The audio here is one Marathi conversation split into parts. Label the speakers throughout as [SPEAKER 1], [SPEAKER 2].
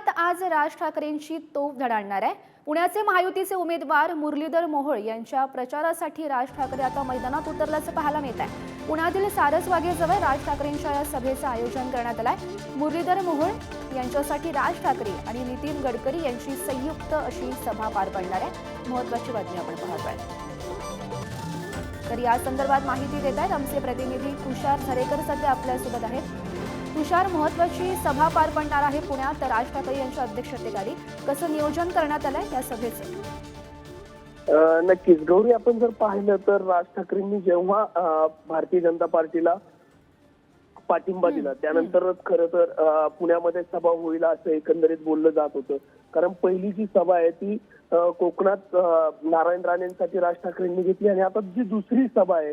[SPEAKER 1] पुण्यात आज राज ठाकरेंची तोफ धडाडणार आहे. पुण्याचे महायुतीचे उमेदवार मुरलीधर मोहोळ यांच्या प्रचारासाठी राज ठाकरे आता मैदानात उतरल्याचं पाहायला मिळत आहे पुण्यातील सारसवागेजवळ राज ठाकरेंच्या या सभेचं आयोजन करण्यात आलं आहे मुरलीधर मोहोळ यांच्यासाठी राज ठाकरे आणि नितीन गडकरी यांची संयुक्त अशी सभा पार पडणार आहे. महत्वाची बातमी आपण पाहतोय तर या संदर्भात माहिती देत आहेत आमचे प्रतिनिधी तुषार झरेकर सध्या आपल्यासोबत आहेत. तुषार महत्वाची सभा पार पडणार आहे पुण्यात. तर राज ठाकरे यांच्या अध्यक्षतेखाली कसं नियोजन करण्यात आलंय या सभेचं?
[SPEAKER 2] नक्कीच. गौरी आपण जर पाहिलं तर राज ठाकरेंनी जेव्हा भारतीय जनता पार्टीला पाठिंबा दिला. त्यानंतरच खरं तर पुण्यामध्ये सभा होईल असं एकंदरीत बोललं जात होतं. कारण पहिली जी सभा आहे ती कोकणात नारायण राणेंसाठी राज ठाकरेंनी घेतली आणि आता जी दुसरी सभा आहे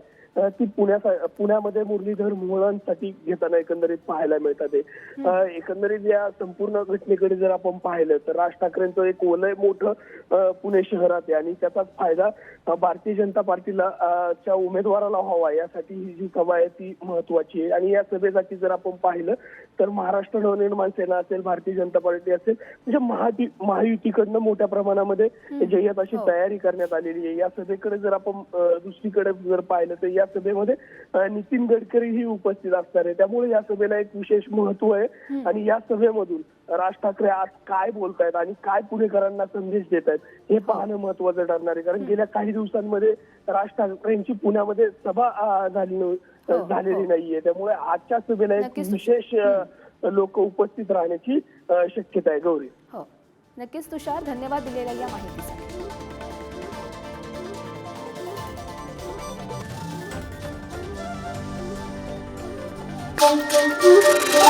[SPEAKER 2] ती पुण्या पुण्यामध्ये मुरलीधर मोहळांसाठी घेताना एकंदरीत पाहायला मिळतात एकंदरीत या संपूर्ण घटनेकडे जर आपण पाहिलं तर राज ठाकरेंचं एक वलय मोठं पुणे शहरात आहे आणि त्याचाच फायदा भारतीय जनता पार्टीला च्या उमेदवाराला व्हावा यासाठी ही जी सभा आहे ती महत्वाची आहे. आणि या सभेसाठी जर आपण पाहिलं तर महाराष्ट्र नवनिर्माण सेना असेल भारतीय जनता पार्टी असेल म्हणजे महाती महायुतीकडनं मोठ्या प्रमाणामध्ये जय्यत अशी
[SPEAKER 1] हो.
[SPEAKER 2] तयारी करण्यात आलेली आहे. या सभेकडे जर आपण दुसरीकडे जर पाहिलं तर या सभेमध्ये नितीन गडकरी ही उपस्थित असणार आहे. त्यामुळे या सभेला एक विशेष महत्त्व आहे. आणि या सभेमधून राज ठाकरे आज काय बोलतायत आणि काय पुणेकरांना संदेश देत आहेत हे पाहणं महत्वाचं ठरणार आहे. कारण गेल्या काही दिवसांमध्ये राज ठाकरेंची पुण्यामध्ये सभा झाली
[SPEAKER 1] हो,
[SPEAKER 2] झालेली
[SPEAKER 1] हो.
[SPEAKER 2] नाहीये त्यामुळे आजच्या सभेला एक. विशेष लोक उपस्थित राहण्याची शक्यता आहे गौरी
[SPEAKER 1] हो नक्कीच तुषार धन्यवाद दिलेल्या या माहितीसाठी
[SPEAKER 3] Thank you.